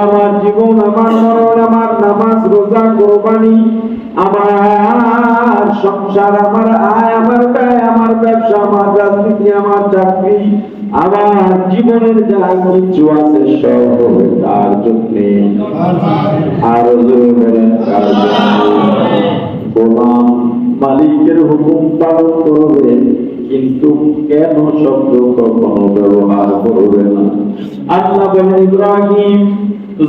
আমার জীবন আমার মরণ আমার নামাজ রোজা কোরবানি আমার সংসার আমার আয় আমার ব্যয় আমার ব্যবসা আমার রাজনীতি আমার চাকরি আমার জীবনের যা কিছু আছে সব তার জন্য গোলাম মালিকের হুকুম পালন করবে কিন্তু কেন শব্দ কখনো ব্যবহার করবে না? আল্লাহ ইব্রাহিম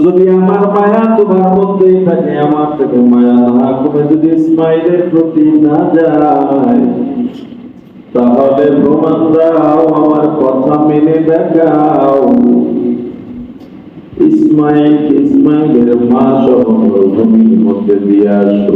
যদি আমার মায়া তোমার মধ্যে থাকে, আমার থেকে মায়া না কমে যদি ইসমাইলের প্রতি না যায়, তাহলে প্রমাণ দাও, আমার কথা মেনে দেখাও। ইসমাইল ইসমাইলের মা সহ মরুভূমির মধ্যে দিয়ে আসো।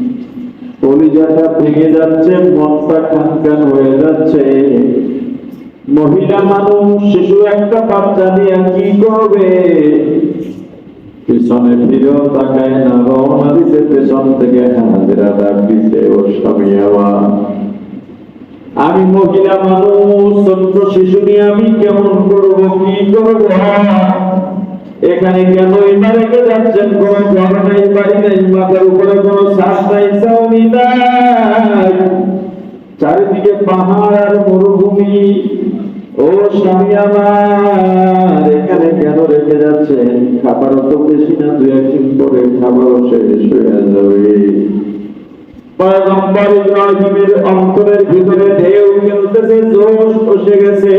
কলিজাটা ভেঙে যাচ্ছে মনটা খানখান হয়ে যাচ্ছে। মহিলা মানুষ, শিশু একটা বাচ্চা নিয়ে কি করবে? পিছনে ফিরেও তাকায় না, রওনা দিতে পেছন থেকে, হাজিরা ডাক ওর স্বামী আমার। আমি মহিলা মানুষ, ছোট্ট শিশু নিয়ে আমি কেমন করব, কি করব? এখানে কেন এটা রেখে যাচ্ছেন, কোন ঘর নাই, বাড়ি নাই, মাথার উপরে কোন শ্বাস নাই, ছাউনি নাই। চারিদিকে পাহাড় আর মরুভূমি। ও স্বামী আমার, এখানে কেন রেখে যাচ্ছেন? খাবারও তো বেশি না দু একদিন পরে খাবারও শেষ হয়ে যাবে। পয়গম্বর ইব্রাহিমের অন্তরের ভিতরে ঢেউ খেলতেছে, জোশ বসে গেছে।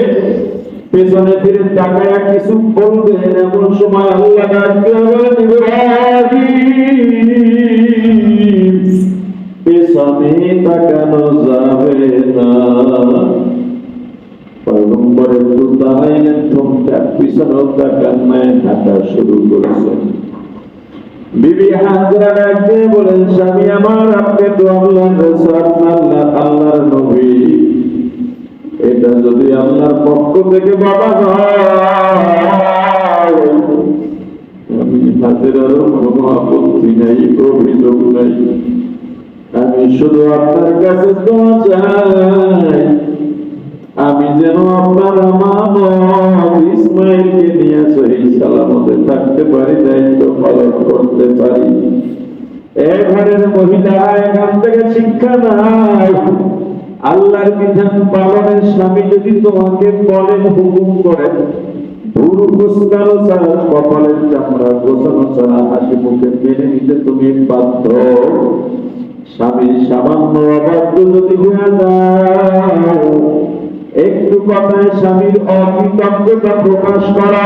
পেছনে ফিরে তাকায়া কিছু বলবেন, এমন সময় আল্লাহ পেছনে তাকানো যাবে না। শুরু করেছেন। বলেন, স্বামী আমার তো আল্লাহ নবী। এটা যদি আল্লাহর পক্ষ থেকে বাবা আপত্তি নাই অভিযোগ নাই। আমি শুধু আপনার কাছে আমি যেন আপনার আমানত ইসমাইলকে নিয়ে সহি সালামতে থাকতে পারি, দায়িত্ব পালন করতে পারি। এ ঘরের মহিলা এখান থেকে শিক্ষা নাই আল্লাহর বিধান পালনের স্বামী যদি তোমাকে বলেন হুকুম করেন ভুরু কুসকানো ছাড়া, কপালের চামড়া গোছানো ছাড়া, হাসি মুখে মেনে নিতে তুমি বাধ্য। স্বামীর সামান্য অবাধ্য যদি হয়ে একটু কথায় স্বামীর অকৃতজ্ঞতা প্রকাশ করা,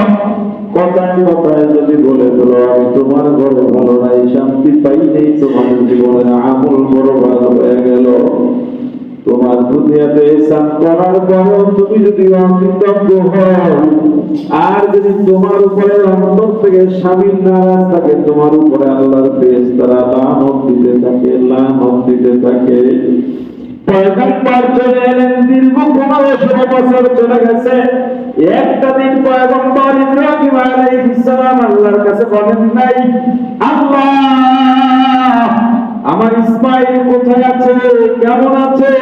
কথায় কথায় যদি বলে দিলো আমি তোমার ঘরে ভালো নাই, শান্তি পাই নেই তোমার জীবনে আমল বড় ভালো হয়ে গেল। তোমার দুনিয়াতে এসান করার পরেও তুমি যদি অকৃতজ্ঞ হও আর যদি তোমার উপরে অন্তর থেকে স্বামীর নারাজ থাকে, তোমার উপরে আল্লাহর পেশ তারা লানত দিতে থাকে, লানত দিতে থাকে। দীর্ঘ একটা দিন আল্লাহর কাছে বলেন, নাই, আল্লাহ আমার ইসমাইল কোথায় আছে? কেমন আছে?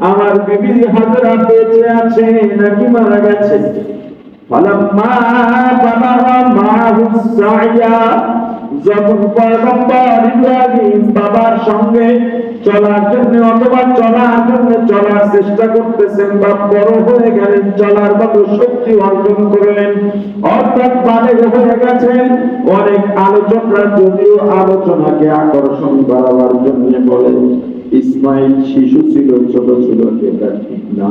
আমার বিবি হাজরা বেঁচে আছে, নাকি মারা গেছে? ফলাম্মা বাবা মা সাইয়া। যখন বাবার সঙ্গে চলার জন্য অথবা চলার জন্য চলার চেষ্টা করতেছেন বা বড় হয়ে গেলেন, চলার মতো শক্তি অর্জন করলেন, অর্থাৎ বালে হয়ে গেছেন। অনেক আলোচকরা যদিও আলোচনাকে আকর্ষণ করাবার জন্য বলেন, ইসমাইল শিশু ছিল, ছোট ছিল, এটা ঠিক না।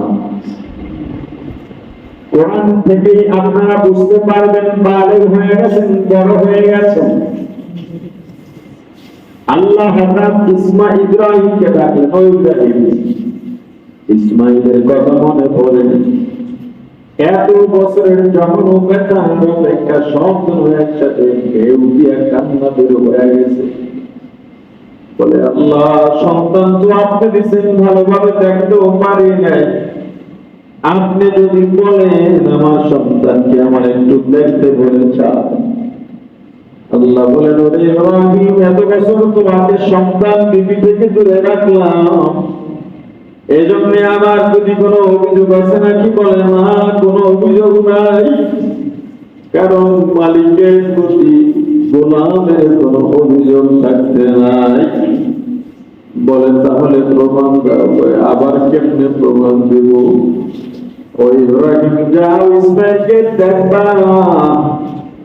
কোরআন থেকেই আপনারা বুঝতে পারবেন বালেগ হয়ে গেছেন, বড় হয়ে গেছেন। আল্লাহ হঠাৎ ইব্রাহিমকে ও ইব্রাহিম ইসমাইলের কথা মনে এত বছরের যখন একটা সন্তান একসাথে কেউ দিয়ে কান্না বের হয়ে গেছে? বলে, আল্লাহ, সন্তান তো আপনি দিচ্ছেন ভালোভাবে দেখতেও পারি নাই। আপনি যদি বলেন, আমার সন্তানকে আমার একটু দেখতে বলে চান আল্লাহ বলেন, ওরে ইব্রাহিম, এত বছর তোমাকে সন্তান বিবি থেকে দূরে রাখলাম। এই জন্য আমার যদি কোনো অভিযোগ আছে নাকি বলে, না, কোনো অভিযোগ নাই। কারণ মালিকের প্রতি গোলামের কোনো অভিযোগ থাকতে নাই। বলে তাহলে প্রমাণ দাও আবার কেমনে প্রমাণ দেব? ওই ইব্রাহিম, যাও ইসমাইলকে দেখবা।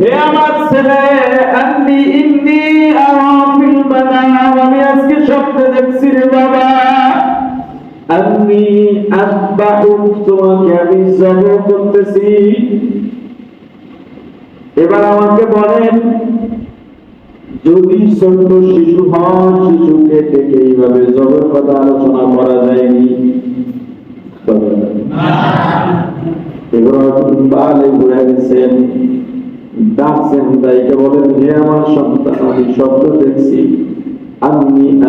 হে আমার ছেলে ফিল আমি আজকে স্বপ্নে দেখছি রে বাবা। আমি আতবাউক তোমাকে আমি জব করতেছি। এবার আমাকে বলেন যদি ছোট শিশু হয় শিশুকে থেকে এইভাবে জবের কথা আলোচনা করা যায়নি? এবার বালে ঘুরে গেছেন। ডাকছেন তাইকে বলেন, হে আমার সন্তান, আমি দেখছি। আমি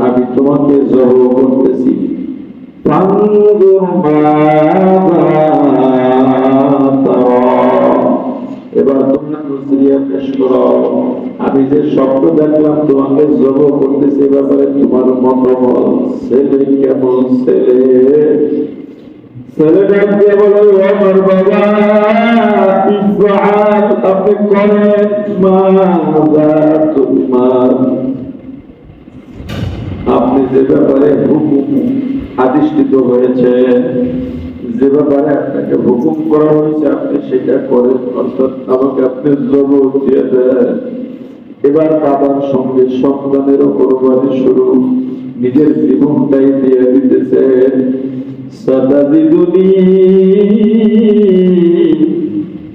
আমি তোমাকে করতেছি। এবার তোমরা নজরিয়া পেশ করো। আমি যে শব্দ দেখলাম, তোমাকে জব করতেছি ব্যাপারে তোমার মতামত। ছেলে কেমন ছেলে? ছেলে ডাক দিয়ে আমার বাবা ইফআল আপনি করেন আপনি যে ব্যাপারে হুকুম আদিষ্ঠিত হয়েছে, যে ব্যাপারে আপনাকে হুকুম করা হয়েছে, আপনি সেটা করেন অর্থাৎ আমাকে আপনি জবর দিয়ে দেন। এবার বাবার সঙ্গে সন্তানেরও কোরবানি শুরু। নিজের জীবনটাই দিয়ে দিতেছে সাতাজিদুনি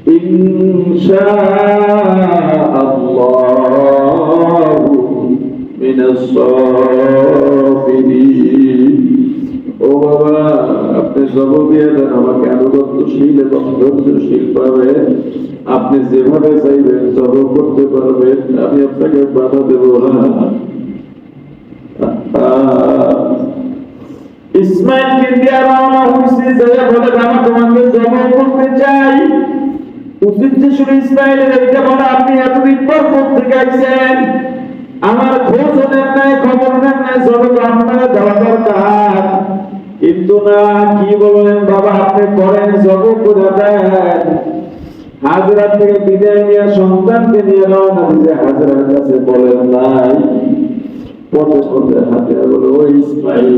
ইনশা আল্লাহ من الصابرين ও বাবা আপনি জব দিয়ে দেন আমাকে আনুগত্যশীল এবং ধৈর্যশীল পাবে আপনি যেভাবে চাইবেন জব করতে পারবেন আমি আপনাকে বাধা দেব না ইসমাইলকে দিয়ে রওনা হয়েছে যে বলে তোমাকে জব করতে চাই। উচিত যে শুনে ইসমাইলের এটা বলে, আপনি এতদিন পর করতে গাইছেন আমার খোঁজ নেন নাই খবর নেন নাই জগৎ আপনারা দেওয়া দরকার। কিন্তু না, কি বললেন, বাবা, আপনি করেন জগৎ করে দেন হাজরা থেকে বিদায় নিয়ে সন্তানকে নিয়ে রওনা দিতে হাজরার কাছে বলেন নাই। পথে পথে হাতে বলে ওই ইসমাইল।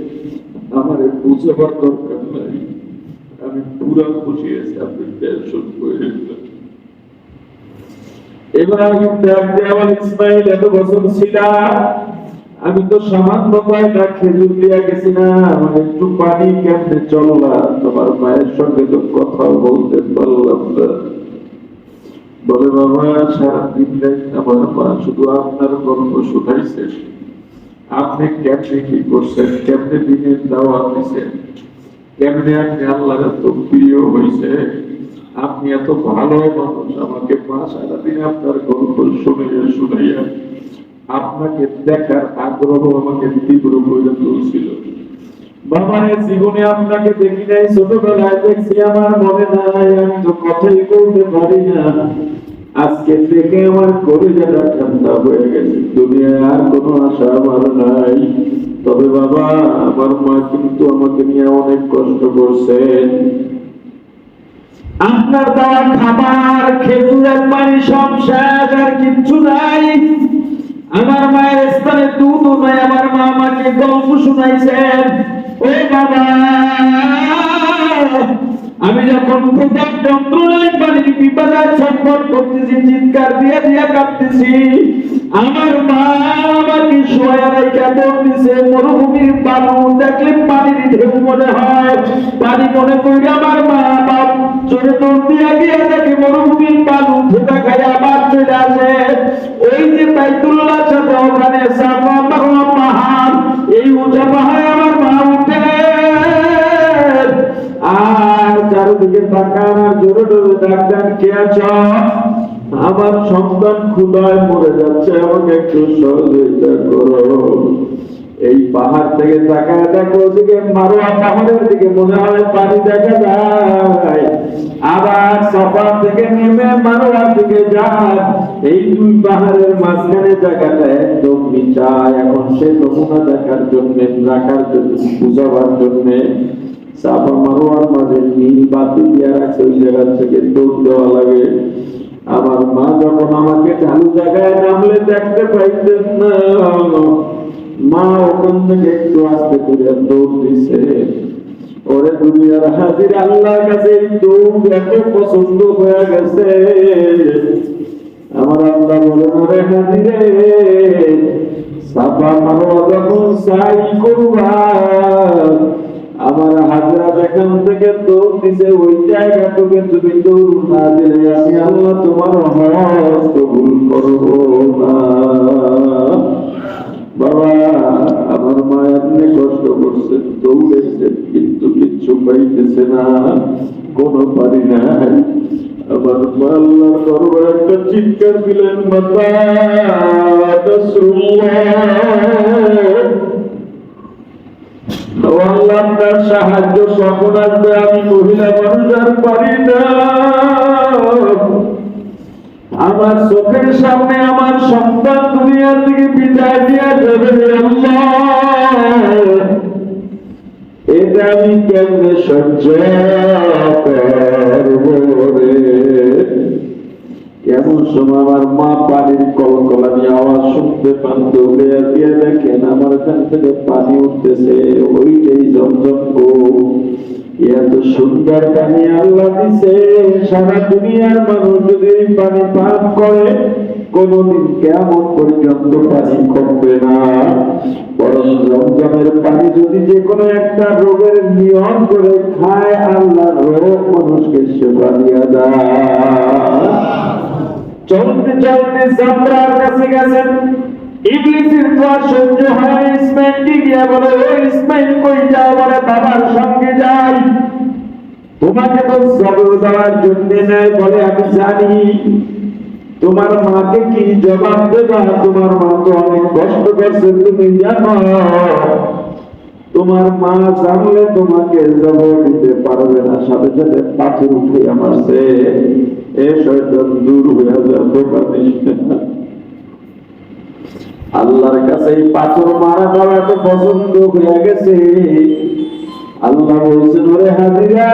আমার বুঝাবার দরকার নাই। আমি পুরা খুশি আছি, আপনি টেনশন করে আমার ইসমাইল, এত বছর ছিলাম, আমি তো সামান্য কয়টা খেজুর দিয়া গেছি না আমার একটু পানি মায়ের সঙ্গে কথা বলতে বাবা, সারাদিন মা শুধু আপনার গল্প শুনাইছে আপনি কেমনে কি করছেন? কেমনে দিনের দাওয়াত দিচ্ছেন কেমনে আপনি আল্লাহর এত প্রিয় হয়েছে আপনি এত ভালো মানুষ, আমাকে মা সারাদিন আপনার গল্প শুনাইয়া শুনাইয়া আপনাকে দেখার আগ্রহ আমাকে তীব্র করে তুলছিল। বাবারে, জীবনে আপনাকে দেখি নাই, ছোটবেলায় দেখছি, আমার মনে নাই, আমি তো কথাই বলতে পারি না। আজকে থেকে আমার কলিজাটা ঠান্ডা হয়ে গেছে। দুনিয়ায় আর কোনো আশা আমার নাই। তবে বাবা, আমার মা কিন্তু আমাকে নিয়ে অনেক কষ্ট করছেন আপনার দেওয়া খাবার, খেজুরের পানি সব শেষ, আর কিচ্ছু নাই। আমার মায়ের স্থানে দুধও নাই আমার মা আমাকে গল্প শুনাইছেন ও বাবা! আমি যখন প্রথম যন্ত্রণায় পানি বিপদার ছটফট করতেছি, চিৎকার দিয়ে দিয়ে কাঁদতেছি, আমার মা আমাকে শোয়া রেখে মরুভূমির বালু দেখলে পানির ঢেউ মনে হয়। পানি মনে করি আমার মা বাপ দেখে মরুভূমির আবার চলে আসে। ওই যে বাইতুল্লাহ সাথে ওখানে সাফা এই উঁচা পাহাড়ে আমার মা উঠে। আর চারিদিকে তাকান আর জোরে জোরে ডাক্তার কে আছো? আমার সন্তান ক্ষুদায় মরে যাচ্ছে, আমাকে একটু সহযোগিতা করো। এই পাহাড় থেকে তাকায় দেখো, ওদিকে মারোয়া পাহাড়ের দিকে মনে হয় পানি দেখা যায়। আবার সফা থেকে নেমে মারোয়ার দিকে যায় এই দুই পাহাড়ের মাঝখানে জায়গাটা একদম নিচা এখন সে নমুনা দেখার জন্য, রাখার জন্য, বুঝাবার জন্য সাফা মারোয়ার মাঝে নীল বাতি দিয়ে রাখছে, ওই জায়গা থেকে দৌড় দেওয়া লাগে। আমার মা যখন আমাকে ঢালু জায়গায় নামলে দেখতে পাইতেন না, মা ওখান থেকে একটু আস্তে করে দৌড় দিছে। ওরে দুনিয়ার হাজির আল্লাহর কাছে দৌড় এত পছন্দ হয়ে গেছে। আমার আল্লাহ বলে, ওরে হাজিরে, সাফা মারোয়া যখন সাই করবা আমার হাজরা যেখান থেকে দৌড় দিছে ওই জায়গাটুকে তুমি দৌড় না দিলে আমি আল্লাহ তোমার হজ কবুল করব না। বাবা, আমার মা আপনি কষ্ট করছেন দৌড়েছেন কিন্তু কিচ্ছু পাইতেছে না, কোনো পারি নাই। আমার মা আল্লাহর দরবারে একটা চিৎকার দিলেন, মাতা ও আল্লাহ তার সাহায্য কখন আমি মহিলা মানুষ পারি না আমার চোখের সামনে আমার সন্তান দুনিয়া থেকে বিদায় দিয়া যাবে এটা আমি কেমনে সহ্য করব রে কেমন সময় আমার মা পানির কলকলানি আওয়াজ শুনতে পান দৌড়ে দিয়ে দেখেন আমার এখান থেকে পানি উঠতেছে, ওইটাই জমজম গো। এত সুন্দর পানি আল্লাহ দিছে, সারা দুনিয়ার মানুষ যদি পানি পান করে, কোনদিন কেমন পর্যন্ত পানি কমবে না। বরং জমজমের পানি যদি যে কোনো একটা রোগের নিয়ম করে খায় আল্লাহ রোগ মানুষকে সেবা দিয়া দেয় চলতে চলতে সামরার কাছে গেছেন। ইবলিসের দোয়া সহ্য হয় ইসমাইলকে গিয়া বলে ও ইসমাইল কই যাও বলে, বাবার সঙ্গে যাই। তোমাকে তো সবর দেওয়ার জন্য নেয় বলে আমি জানি। তোমার মাকে কি জবাব দেবা? তোমার মা তো অনেক কষ্ট করছে, তুমি জানো। তোমার মা জানলে তোমাকে জবাব দিতে পারবে না। সাথে সাথে পাথর উঠে আমারছে এ শয়তান দূর হয়ে যাবে না আল্লাহর কাছে এই পাথর মারা দেওয়া তো পছন্দ হয়ে গেছে। আল্লাহ বলছেন, ওরে হাজিরা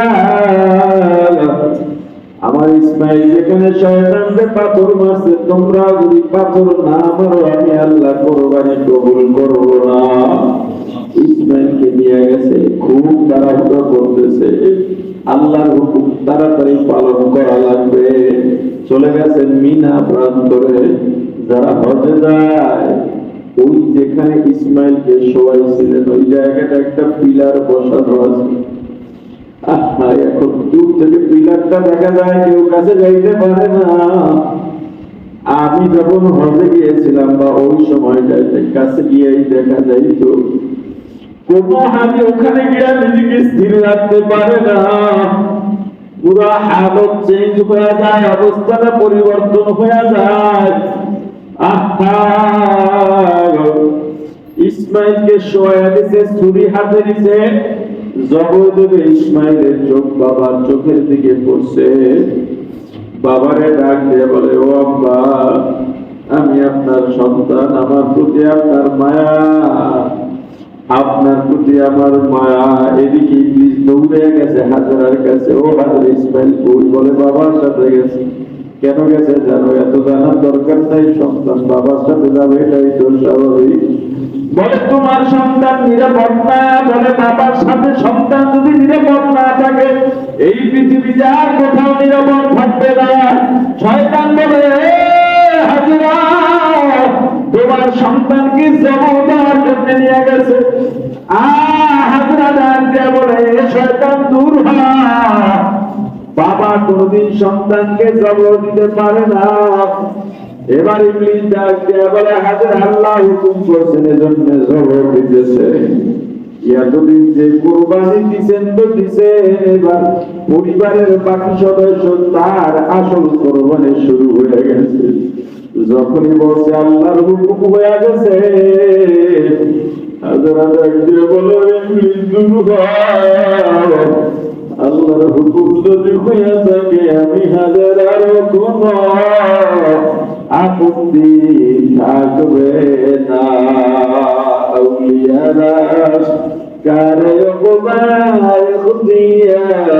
আমার ইসমাইল, যেখানে শয়তানকে পাথর মারছে, তোমরা যদি পাথর না মারো, আমি আল্লাহ কোরবানি কবুল করব না। ইসমাইলকে নিয়ে গেছে, খুব তাড়াহুড়ো করতেছে। আল্লাহর হুকুম তাড়াতাড়ি পালন করা লাগবে। চলে গেছেন মিনা প্রান্তরে। যারা হজে যায়, ওই যেখানে ইসমাইলকে শোয়াইছিলেন, ওই জায়গাটা একটা পিলার বসানো আছে। যাইতে আমি যখন হজে গিয়েছিলাম বা ওই সময়টাতে কাছে গিয়েই দেখা যাইতো কোন ওখানে গিয়ে নিজেকে স্থির রাখতে পারে না। অবস্থাটা পরিবর্তন হয়ে যায়। আহা, ইসমাইলকে শোয়া দিছে, ছুরি হাতে দিছে। জবর ইসমাইলের চোখ বাবার চোখের দিকে পড়ছে। বাবারে ডাক দিয়ে বলে, ও আব্বা, আমি আপনার সন্তান, আমার প্রতি আপনার মায়া, আপনার প্রতি আমার মায়া। এদিকে ইবলিস দৌড়ে গেছে হাজারার কাছে। ও হাজার ইসমাইল বলে, বাবার সাথে গেছে। কেন গেছে জানো? এত জানার দরকার নাই, সন্তান বাবার সাথে যাবে, এটাই তো স্বাভাবিক। বলে তোমার সন্তান নিরাপদ না, বলে বাবার সাথে সন্তান যদি নিরাপদ না থাকে, এই পৃথিবীতে আর কোথাও নিরাপদ থাকবে না। শয়তান বলে, "এ হাজিরা, তোমার সন্তানকে জমা দেওয়ার জন্য নিয়ে গেছে? আ হাজরা ডাক দিয়ে বলে, "এ শয়তান, দূর হ। বাবা কোনদিন সন্তানকে জবর দিতে পারে না। এবার ডাক দিয়ে বলে, হাজার আল্লাহ হুকুম করছেন, এজন্য জবর দিতেছে। এতদিন যে কোরবানি তো এবার পরিবারের বাকি সদস্য তার আসল কোরবানি শুরু হয়ে গেছে। যখনই বলছে, আল্লাহর হুকুম হয়ে গেছে হাজার দিয়ে বলো আল্লাহর হুকুম যদি হইয়া থাকে আমি হাজার আরো কোন আপত্তি থাকবে না আউলিয়ারা কারে গোবায় খুদিয়ার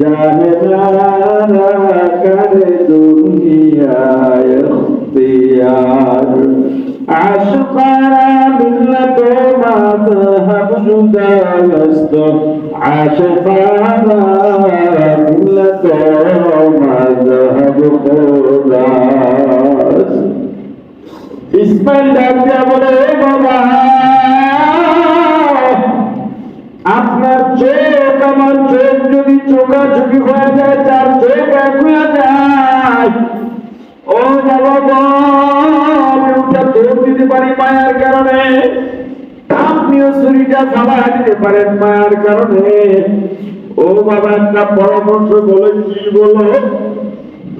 জানে না কারে দুনিয়ায় খুদিয়ার عاشقنا ملة مذهب جداست عاشقنا ملة مذهب خداست ইসমাইল ডাকিয়া বলে "এ বাবা আপনার চোখ আমার চোখ যদি চোখাচোখি হয়ে যায় তার চোখ এক হয়ে যায় ও বাবা গো, আমি উঠে দৌড় দিতে পারি মায়ের কারণে আপনিও ছুরিটা ফালা দিতে পারেন মায়ের কারণে। ও বাবা, একটা পরামর্শ বলে কি বলো?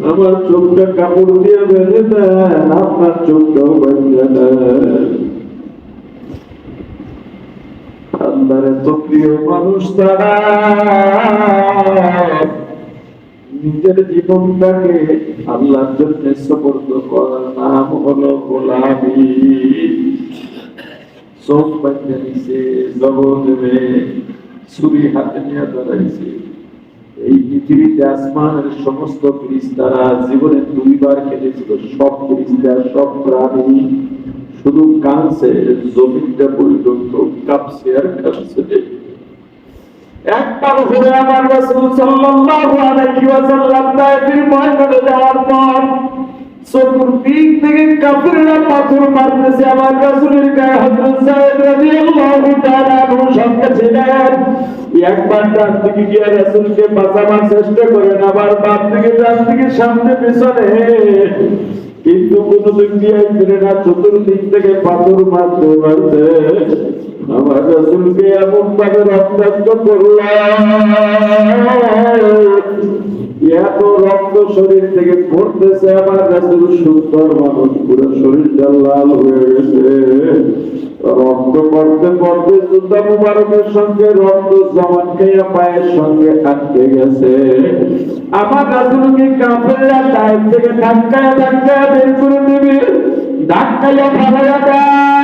আমার চোখটা কাপড় দিয়ে বেঁধে দেন, আপনার চোখটাও বেঁধে দেন। আল্লাহরে তো প্রিয় মানুষ তারা। নিজের জীবনটাকে আল্লাহর জন্য সমর্থ করার নাম হলো গোলামি। চোখ বাঁধে নিছে জগৎ দেবে ছুরি হাতে নিয়ে দাঁড়াইছে। এই পৃথিবীতে আসমানের সমস্ত ফিরিস্তারা জীবনে দুইবার খেটেছিল। সব ফিরিস্তা সব প্রাণী শুধু কাঁদছে, জমিনটা পর্যন্ত কাঁপছে আর কাঁপছে একবার ঘুরে আমার রাসূল সাল্লাল্লাহু আলাইহি ওয়াসাল্লাম তায়েফের ময়দানে যাওয়ার পর থেকে পাথর মারতেছে আমার রাসূলের গায়ে হযরত সাহেব রাদিয়াল্লাহু তাআলা ছিলেন একবার ডান দিকে গিয়ে রাসূলকে বাঁচাবার চেষ্টা করেন, আবার বাম দিকে, ডান দিকে, সামনে, পেছনে। কিন্তু কোন দিক দিয়ে ফিরে না, চতুর্দিক থেকে পাথর মারতে মারতে। আমার রাসূলকে এমন ভাবে রক্তাক্ত করলাম এত রক্ত শরীর থেকে পড়তেছে আমার রাসূল সুন্দর মানুষ, পুরো শরীরটা লাল হয়ে গেছে। রক্ত পড়তে পড়তে জুতা মুবারকের সঙ্গে রক্ত জমান খাইয়া পায়ের সঙ্গে আটকে গেছে। আমার রাসূলকে কাফেররা টাইপ থেকে ধাক্কায় ধাক্কায় বের করে দেবে। ধাক্কাইয়া ফালাইয়া দেয়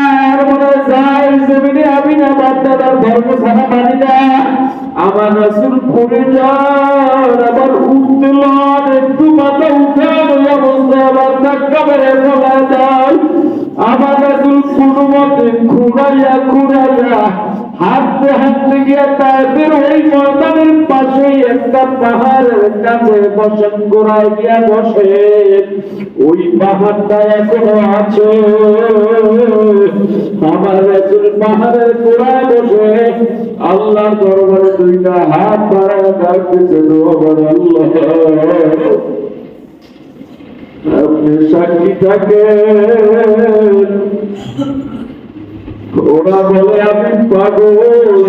মনে যায়, জমিনে আমি না বাপ দাদার ধর্ম ছাড়া মানি না। আমার রাসূল পড়ে যান, আবার উঠতে একটু মাথা উঠান ওই অবস্থায় আবার ধাক্কা মেরে ফেলা যায় আমার রাসূল কোনো মতে ঘুরাইয়া খুঁড়াইয়া হাঁটতে হাঁটতে গিয়ে তাদের ওই ময়দানের পাশে একটা পাহাড়ের কাছে বসন গোড়ায় গিয়া বসে ওই পাহাড়টা এখনও আছে আমার রাসূল পাহাড়ের গোড়ায় বসে আল্লাহ দরবারে দুইটা হাত বাড়ায়। ডাকতেছে আপনি সাক্ষী থাকেন ওরা বলে আমি পাগল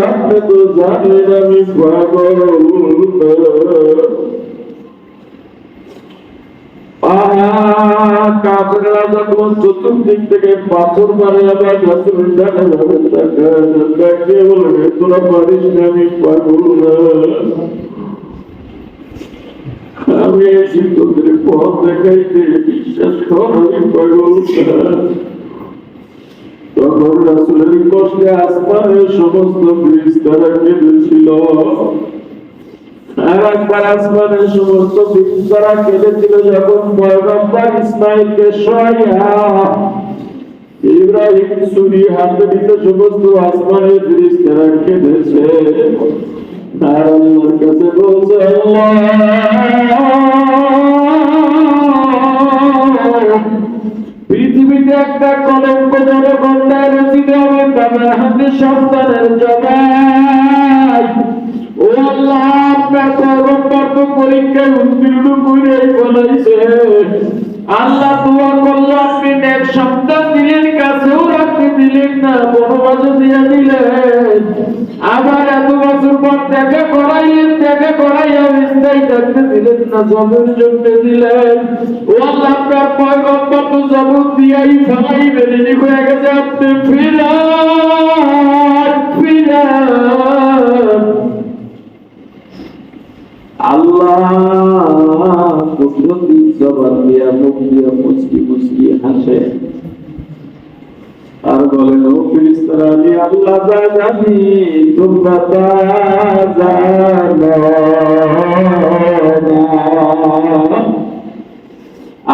আপনি তো জানেন আমি পাগল চতুর্দিক থেকে পাথর মারে আবার বামে বলে, তোরা পারিস আমি পাগল আমি তোদের পথ দেখাইতে বিশ্বাস কর আমি পাগল। তখন রাসূলের কষ্টে আসমানের সমস্ত ফেরেশতারা কেঁদেছিল। আর একবার আসমানের সমস্ত ফেরেশতারা কেঁদেছিল যখন পয়গম্বর ইসমাইলকে সহায়া ইব্রাহিম ছুরি হাতে দিতে সমস্ত আসমানের ফেরেশতারা কেঁদেছে। আর আল্লাহর কাছে বলছে, আল্লাহ! পৃথিবীতে একটা কলঙ্ক গন্ডায় রচিত হবে বাবার হাতে সন্তানের জবাই। ও আল্লাহ, আপনার পরম্পর পরীক্ষায় উত্তীর্ণ করে বলেছে আল্লাহ দোয়া করল, আপনি নেক সন্তান দিলেন, কাছেও রাখতে দিলেন না, বনবাসে দিয়ে দিলেন। আবার এত বছর পর দেখা করাইলেন, দেখা করাইয়া স্থায়ী থাকতে দিলেন। না জবের জন্য দিলেন। আল্লাহ আপনার পয়গম্বর জবান দিয়া মুখ দিয়া মুচকি মুচকি হাসে। আর বলেন ও ফিরিস্তারা আমি আল্লাহ জানি, তোমরা তা।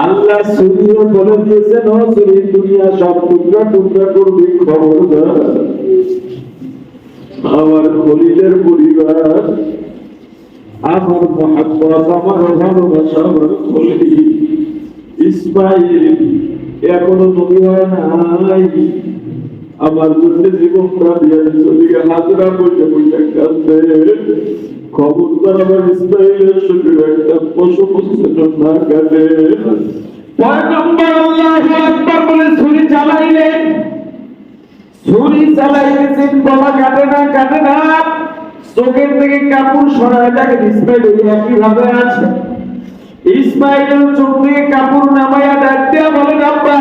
আল্লাহ সুরিয়ে বলে দিয়েছেন, ও সুরি, দুনিয়া সব টুকরা টুকরা করবি, খবরদার আমার খলিলের পরিবার, আমার মহাব্বত, আমার ভালোবাসা, আমার খলি ইসমাইল এখনও নবী হয় নাই। আমার জন্য দিকে হাজরা বসে বসে কাঁদবে আমার একটা পশু না বলে ছুরি ছুরি কাটে না কাটে না। চোখের থেকে কাপড় সরায় দেখেন ইসমাইল ওই একই ভাবে আছে। ইসমাইলের কাপড় নামাইয়া বলেন আব্বা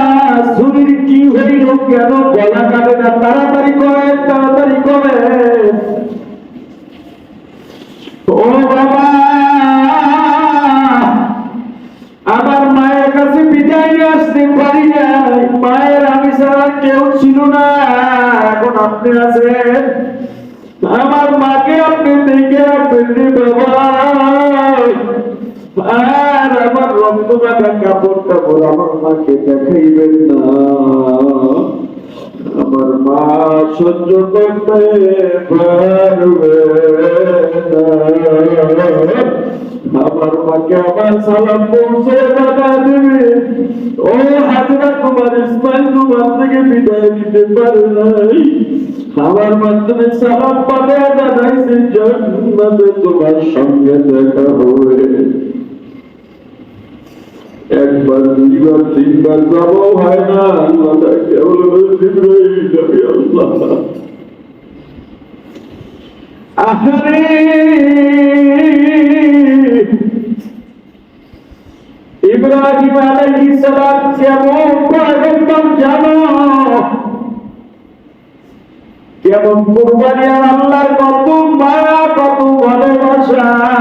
কি হইল কেন? গলা কাটে না, তাড়াতাড়ি তাড়াতাড়ি ও বাবা, আমার মায়ের কাছে বিদায় নিয়ে আসতে পারি নাই। মায়ের আমি ছাড়া কেউ ছিল না। এখন আপনি আছেন। আমার মাকে আপনি দেখে রাখবেন কাপড় আমার মাকে দেখাইবেন না আমার মা সহ্য করতে পারবে আমার মাকে আমার সালাম পৌঁছে দাদা দেবে ও হাজরা তোমার ইসমাইল তোমার থেকে বিদায় নিতে পারে নাই আমার মাধ্যমে সালাম পাবে দাদাইছে জন্মতে তোমার সঙ্গে দেখা হবে একবার, দুইবার, তিনবার যাব হয় না। আল্লাহ কেবল যাবে আল্লাহ। আহারে! ইব্রাহিম আলাইহিস সালাম পয়গম্বর জানো? কেমন কুরবানি আল্লাহর কত মায়া কত ভালোবাসা।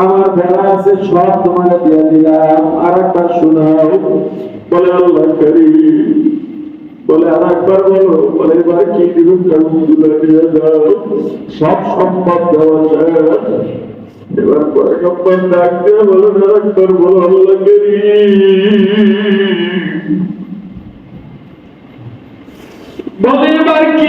আমার ভেড়া আছে, সব তোমাকে দিয়ে দিলাম। আর একবার শোনাও বলে আল্লাহ কারিম। বলে আর একবার বলো। বলে এবার কি দিবেন কাগজগুলো দিয়ে দাও? সব সম্পদ দেওয়া যায় এবার পরে কপ্পান ডাক দিয়ে বলো আর একবার বলো আল্লাহ কারিম। বলে এবার কি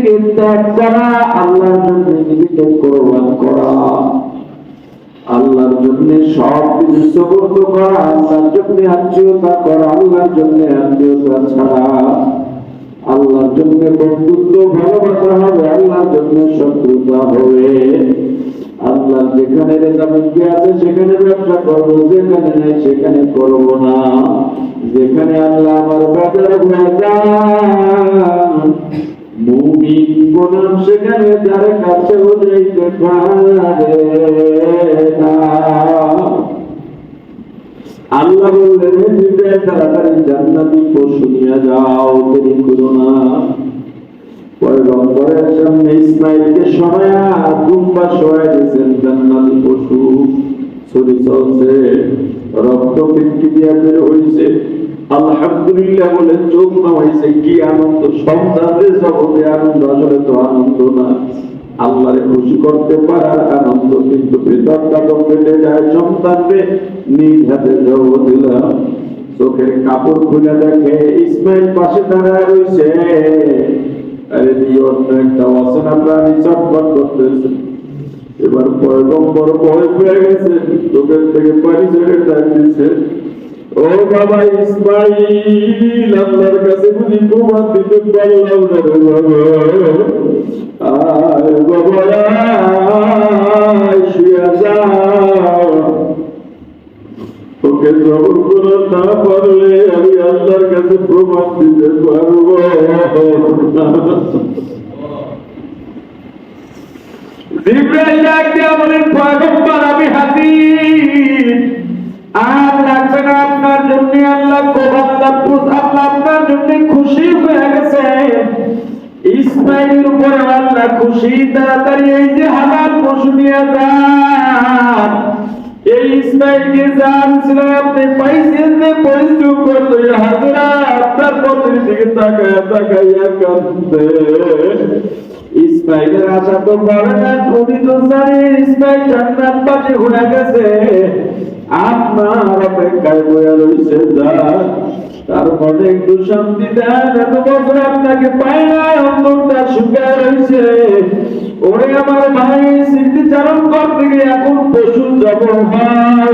নিজেকে ত্যাগ করা আল্লাহর জন্য নিজেকে কোরবান করা। আল্লাহর জন্য সব কিছু সবর্দ করা, আল্লাহর জন্য আত্মীয়তা করা, আল্লাহর জন্য আত্মীয়তা ছাড়া। আল্লাহর জন্য বন্ধুত্ব ভালোবাসা হবে, আল্লাহর জন্য শত্রুতা হবে। আল্লাহ যেখানে রেজামন্দি আছে, সেখানে ব্যবসা করব, যেখানে নেই, সেখানে করব না। যেখানে আল্লাহ আমার বাজার মুমিন গোলাম সেখানে যার কাছেও যাইতে পারে আল্লাহ বললেন তাড়াতাড়ি জান্নাতি পশু নিয়ে যাও দেরি করো না। পয়গম্বরের সামনে ইসমাইলকে সরায়া দুম্বা সরাই দিয়েছেন জান্নাতি পশু। ছড়ি চলছে, রক্ত পিটকি দিয়া বের হইছে। আলহামদুলিল্লাহ বলে চোখ না হয়েছে কি আনন্দ সন্তানদের জগতে আনন্দ, আসলে তো আনন্দ না। আল্লাহরে খুশি করতে পারার আনন্দ, কিন্তু ভেতরটা তো কেটে যায় সন্তানকে। নিজ হাতে জব দিলাম চোখের কাপড় খুলে দেখে ইসমাইল পাশে দাঁড়ায় রয়েছে আরে দিয়ে অন্য একটা অচেনা প্রাণী চটপট করতেছে। এবার পয়গম্বর ভয় পেয়ে গেছে চোখের থেকে পানি ছেড়ে ডাক দিচ্ছে ও বাবা ইসমাইল আল্লাহর কাছে বুঝি প্রমাণ দিতে পারলাম না বাবা। তোকে জবর করা না পারলে আমি আল্লাহর কাছে প্রমাণ দিতে পারব। জিব্রাইল ডাক দিয়ে বলেন, পয়গম্বর, আমি হাজির। আর লাগবে আপনার জন্য আল্লাহ কোবাল্লা আল্লাহ আপনার জন্য খুশি হয়ে গেছে। ইসমাইলের উপরে আল্লাহ খুশি, তাড়াতাড়ি এই যে হালাল পশু নিয়ে যান। এই ইসমাইলকে যান, ছিল, আপনি পাইছেন যে পরিশ্রম করল হাজরা, আপনার পথের দিকে তাকায়, তাকাইয়া কাঁদতে ইসমাইলের আশা তো করে না উনি তো জানেন ইসমাইল জান্নাত পাশে হয়ে গেছে। আপনার অপেক্ষায় বয়ে রয়েছে যা। তারপরে একটু শান্তি দেন, এত বছর আপনাকে পায় না, অন্তরটা শুকায় রয়েছে ওরে আমার ভাই, স্মৃতিচারণ করতে গিয়ে এখন পশু যাব ভাই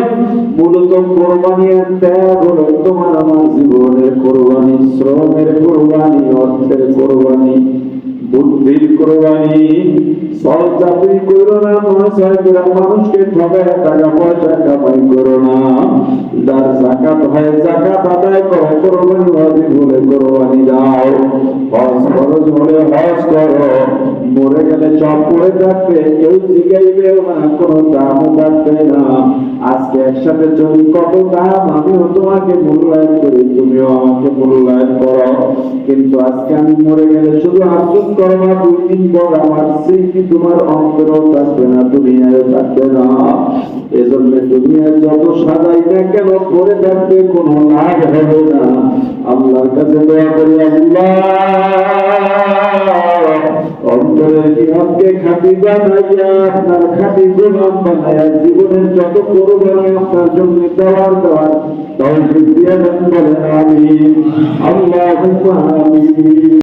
মূলত কোরবানি ত্যাগ হলো তোমার আমার জীবনের কোরবানি, শ্রমের কোরবানি, অর্থের কোরবানি। বুদ্ধির কোরবানি সব চাকরি করো না। করো না মরে গেলে সব পড়ে থাকবে, কেউ জিগাইবেও না, কোনো দামও থাকবে না। আজকে একসাথে চলি কত দাম, আমিও তোমাকে মূল্যায়ন করি, তুমিও আমাকে মূল্যায়ন করো। কিন্তু আজকে আমি মরে গেলে শুধু আফসোস করো না দুই দিন পর আমার স্মৃতি তোমার অন্তরেও থাকবে না, দুনিয়ায় থাকবে না। এজন্য দুনিয়ায় যত সাজাই না কেন পরে থাকবে, কোনো লাভ হবে না। আল্লাহর কাছে দোয়া করি, আল্লাহ। অন্তরের ইমানকে খাঁটি বানাইয়া, আপনার খাঁটি গোলাম বানাইয়া জীবনের যত কোরবানি আপনার জন্য দেওয়ার দেওয়ার তৌফিক দিয়ে দেন বলেন, আমিন। আল্লাহুম্মা আমিন।